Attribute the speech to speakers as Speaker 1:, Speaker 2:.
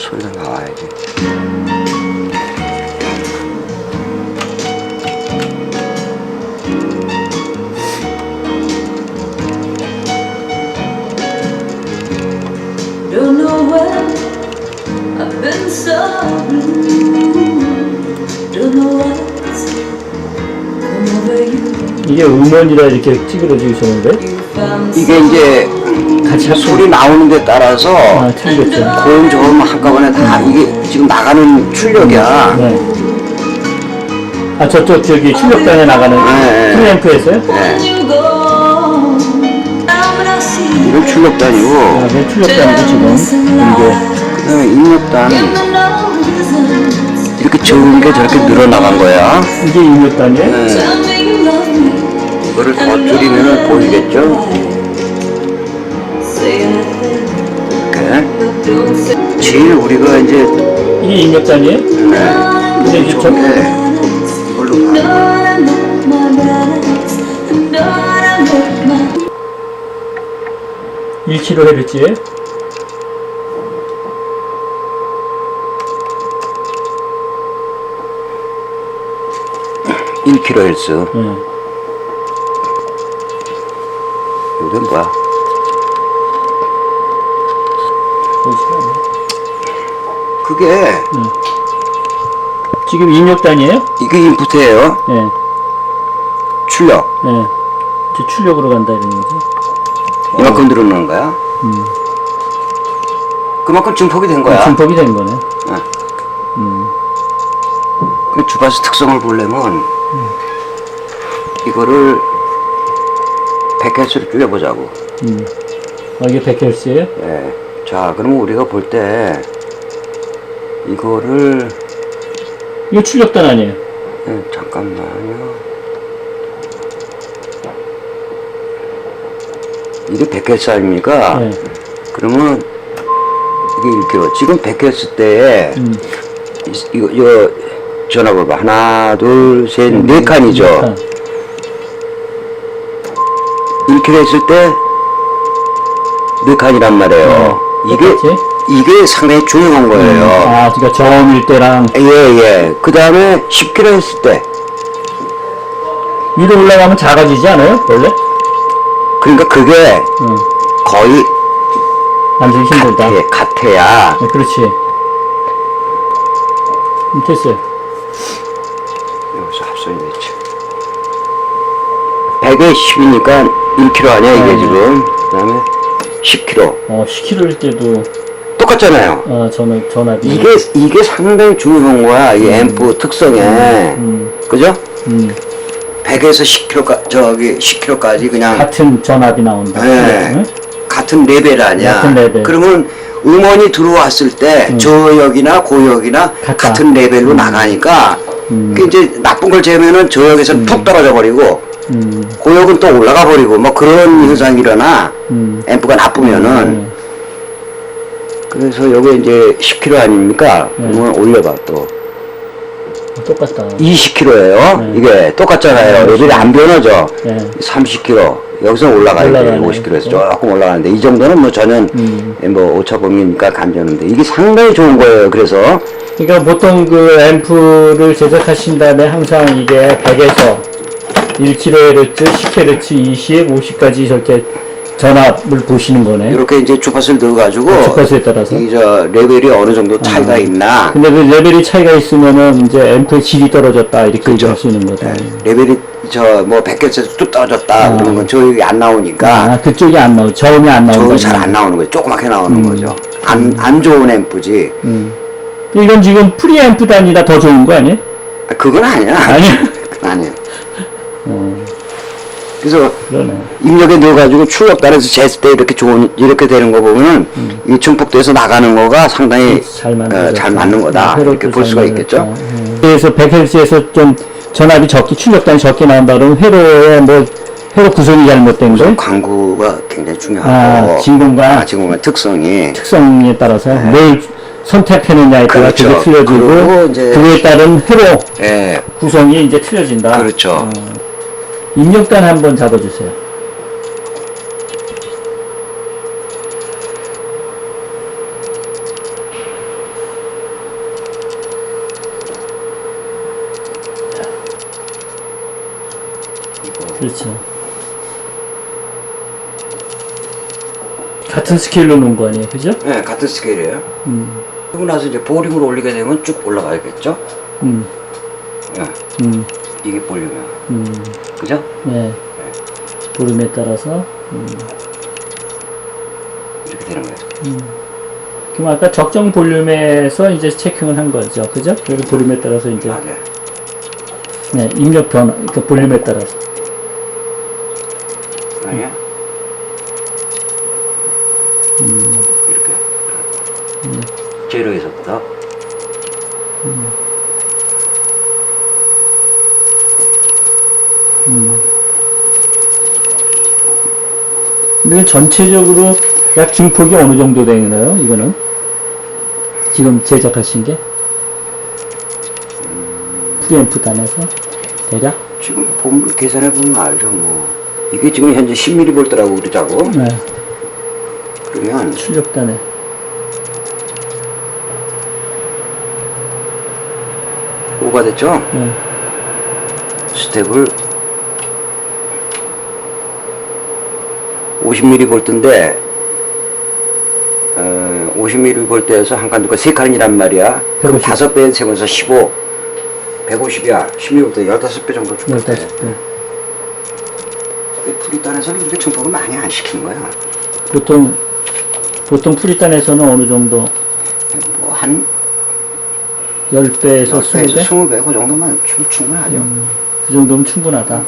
Speaker 1: 소리가 나와야지.
Speaker 2: Don't know why I've been so blue. Don't know what's come over you.
Speaker 3: 이게 음원이라 이렇게 찌그러지셨는데
Speaker 2: You found
Speaker 1: 이게 이제
Speaker 3: 같이 합
Speaker 1: 소리 나오는 데 따라서
Speaker 3: 아 틀리겠죠.
Speaker 1: 고음 저음 한꺼번에 다 이게 지금 나가는 출력이야.
Speaker 3: 네. 아 저쪽 저기 출력단에 나가는
Speaker 1: 네.
Speaker 3: 플램프에서요?
Speaker 1: 네.
Speaker 2: see
Speaker 1: 이건 출력단이고
Speaker 3: 아, 네 출력단이죠 지금 이게
Speaker 1: 그다음에 입력단 이렇게 저은 게 저렇게 늘어나간 거야.
Speaker 3: 이게 입력단이에요?
Speaker 1: 네. 이거를 더 줄이면 보이겠죠?
Speaker 2: Say
Speaker 1: 제일 우리가 이제
Speaker 3: 이게 입력단이에요?
Speaker 1: 네.
Speaker 3: 이제 저
Speaker 1: 네. 이걸로
Speaker 2: Know
Speaker 1: 봐.
Speaker 2: I know my balance. Know I know my
Speaker 3: 1kHz에
Speaker 1: 1kHz.
Speaker 3: 네.
Speaker 1: 이게 뭐야?
Speaker 3: 보시면
Speaker 1: 그게
Speaker 3: 지금 입력단이에요?
Speaker 1: 이게 인풋이에요.
Speaker 3: 네.
Speaker 1: 출력.
Speaker 3: 네. 이제 출력으로 간다 이런 거지.
Speaker 1: 이만큼 늘어나는 거야. 그만큼 증폭이 된 거야.
Speaker 3: 증폭이 된 거네.
Speaker 1: 그 주파수 특성을 보려면 이거를 100Hz로 줄여보자고.
Speaker 3: 아, 이게 100Hz예요?
Speaker 1: 예. 자, 그러면 우리가 볼 때 이거를
Speaker 3: 이거 출력단 아니에요?
Speaker 1: 예, 잠깐만요. 이게 100Hz 아닙니까?
Speaker 3: 네.
Speaker 1: 그러면 이게 1kg. 지금 100Hz 때에
Speaker 3: 음.
Speaker 1: 이- 이거, 이거 전화 봐봐. 하나, 둘, 셋, 네 칸이죠.
Speaker 3: 네 칸.
Speaker 1: 1kg 했을 때, 네 칸이란 말이에요.
Speaker 3: 네,
Speaker 1: 이게,
Speaker 3: 똑같지?
Speaker 1: 이게 상당히 중요한 거예요.
Speaker 3: 아, 그러니까 저음일 때랑
Speaker 1: 예, 예. 그 다음에 10kg 했을 때,
Speaker 3: 위로 올라가면 작아지지 않아요? 원래?
Speaker 1: 그러니까 그게
Speaker 3: 응.
Speaker 1: 거의
Speaker 3: 남들이 힘들다.
Speaker 1: 예, 같아야.
Speaker 3: 네, 그렇지. 음, 됐어요.
Speaker 1: 여기서 합선이 됐지. 100에 10이니까 1kg 아니야, 이게
Speaker 3: 네.
Speaker 1: 지금. 그 다음에 10kg.
Speaker 3: 어, 10kg일 때도,
Speaker 1: 똑같잖아요.
Speaker 3: 어, 전압, 전압이.
Speaker 1: 이게, 이게 상당히 중요한 거야, 이 앰프 특성에.
Speaker 3: 음.
Speaker 1: 그죠?
Speaker 3: 음,
Speaker 1: 100에서 10kg, 저기 10kg까지 그냥
Speaker 3: 같은 전압이 나온다.
Speaker 1: 네.
Speaker 3: 응?
Speaker 1: 같은 레벨 아니야.
Speaker 3: 같은 레벨.
Speaker 1: 그러면 음원이 들어왔을 때 저역이나 고역이나
Speaker 3: 같다.
Speaker 1: 같은 레벨로 나가니까 그 이제 나쁜 걸 재면은 저역에서 툭 떨어져 버리고
Speaker 3: 음,
Speaker 1: 고역은 또 올라가 버리고 뭐 그런 현상이 일어나
Speaker 3: 음.
Speaker 1: 앰프가 나쁘면은
Speaker 3: 음.
Speaker 1: 그래서 여기 이제 10kg 아닙니까?
Speaker 3: 네.
Speaker 1: 그러면 올려봐 또
Speaker 3: 똑같다.
Speaker 1: 20kg예요.
Speaker 3: 네.
Speaker 1: 이게 똑같잖아요.
Speaker 3: 네.
Speaker 1: 레벨이 안 변하죠.
Speaker 3: 네.
Speaker 1: 30kg 여기서 올라가야 돼
Speaker 3: 올라가네.
Speaker 1: 50kg에서
Speaker 3: 네.
Speaker 1: 조금 올라가는데 이 정도는 뭐 전혀
Speaker 3: 음.
Speaker 1: 뭐 오차범위니까 감지하는데 이게 상당히 좋은 거예요 그래서
Speaker 3: 그러니까 보통 그 앰프를 제작하신 다음에 항상 이게 100에서 1kHz, 10kHz, 20, 50까지 저렇게 전압을 보시는 거네.
Speaker 1: 이렇게 이제 주파수를 넣어가지고
Speaker 3: 주파수에 따라서.
Speaker 1: 이저 레벨이 어느 정도 차이가 있나
Speaker 3: 근데 그 레벨이 차이가 있으면은 이제 앰프의 질이 떨어졌다 이렇게
Speaker 1: 그죠.
Speaker 3: 얘기할 수 있는 거다.
Speaker 1: 네, 레벨이 저뭐 100개에서 뚝 떨어졌다 그러는 건 저기 안 나오니까
Speaker 3: 아, 그쪽이 안 나오, 저음이 안 나온다.
Speaker 1: 저는 잘안 나오는 거죠 조그맣게 나오는 거죠 안, 안 좋은 앰프지
Speaker 3: 이건 지금 프리앰프 단위라 더 좋은 거 아니에요?
Speaker 1: 아, 그건 아니야
Speaker 3: 아니야.
Speaker 1: 그건 아니야
Speaker 3: 어,
Speaker 1: 그래서
Speaker 3: 그러네.
Speaker 1: 입력에 넣어가지고 출력단에서 쟀을 때 이렇게 좋은 이렇게 되는 거 보면은 이 증폭돼서 나가는 거가 상당히
Speaker 3: 음. 잘 맞는,
Speaker 1: 어, 잘 맞는 거다 이렇게 볼 수가 있겠죠.
Speaker 3: 그래서 100Hz에서 좀 전압이 적게 출력단이 적게 나온다 그러면 회로에 뭐 회로 구성이 잘못된 거,
Speaker 1: 광구가 굉장히 중요하고
Speaker 3: 아, 진공과
Speaker 1: 아, 진공의 특성이
Speaker 3: 특성에 따라서 뭘 선택했느냐에 따라
Speaker 1: 그렇죠.
Speaker 3: 그게 틀려지고
Speaker 1: 이제
Speaker 3: 그에 따른 회로
Speaker 1: 예.
Speaker 3: 구성이 이제 틀려진다.
Speaker 1: 그렇죠. 음.
Speaker 3: 어, 입력단 한번 잡아주세요. 그렇죠. 같은 스케일로 놓은 거 아니에요, 그죠?
Speaker 1: 예, 같은 스케일이에요.
Speaker 3: 음.
Speaker 1: 그러고 나서 이제 볼륨을 올리게 되면 쭉 올라가야겠죠?
Speaker 3: 음,
Speaker 1: 예,
Speaker 3: 음,
Speaker 1: 이게 볼륨이야.
Speaker 3: 음,
Speaker 1: 그죠?
Speaker 3: 네. 볼륨에 따라서. 음.
Speaker 1: 이렇게 되는 거예요.
Speaker 3: 그럼 아까 적정 볼륨에서 이제 체킹을 한 거죠, 그죠? 그리고 볼륨에 따라서 이제
Speaker 1: 맞아요.
Speaker 3: 네, 입력 변화, 그러니까 볼륨에 따라서.
Speaker 1: 아니야? 제로에서부터.
Speaker 3: 근데 전체적으로 약 중폭이 어느 정도 되나요? 이거는 지금 제작하신 게 프리앰프 단에서 대략
Speaker 1: 지금 보면 계산해 보면 알죠, 뭐. 이게 지금 현재 10mV라고 그러자고.
Speaker 3: 네,
Speaker 1: 그러면
Speaker 3: 출력 단에
Speaker 1: 오가 됐죠?
Speaker 3: 네,
Speaker 1: 스텝을 50mV인데 어, 50mV에서 한 칸, 세 칸이란 말이야. 그럼
Speaker 3: 150.
Speaker 1: 다섯 배 세면서 15, 150이야. 10mV 15배 정도 같아.
Speaker 3: 15배
Speaker 1: 프리단에서는 그렇게 증폭을 많이 안 시키는 거야.
Speaker 3: 보통 보통 프리단에서는 어느 정도
Speaker 1: 뭐 한
Speaker 3: 10배에서
Speaker 1: 10배에서
Speaker 3: 20배?
Speaker 1: 20배 그 정도만 충- 충분하죠.
Speaker 3: 그 정도면 충분하다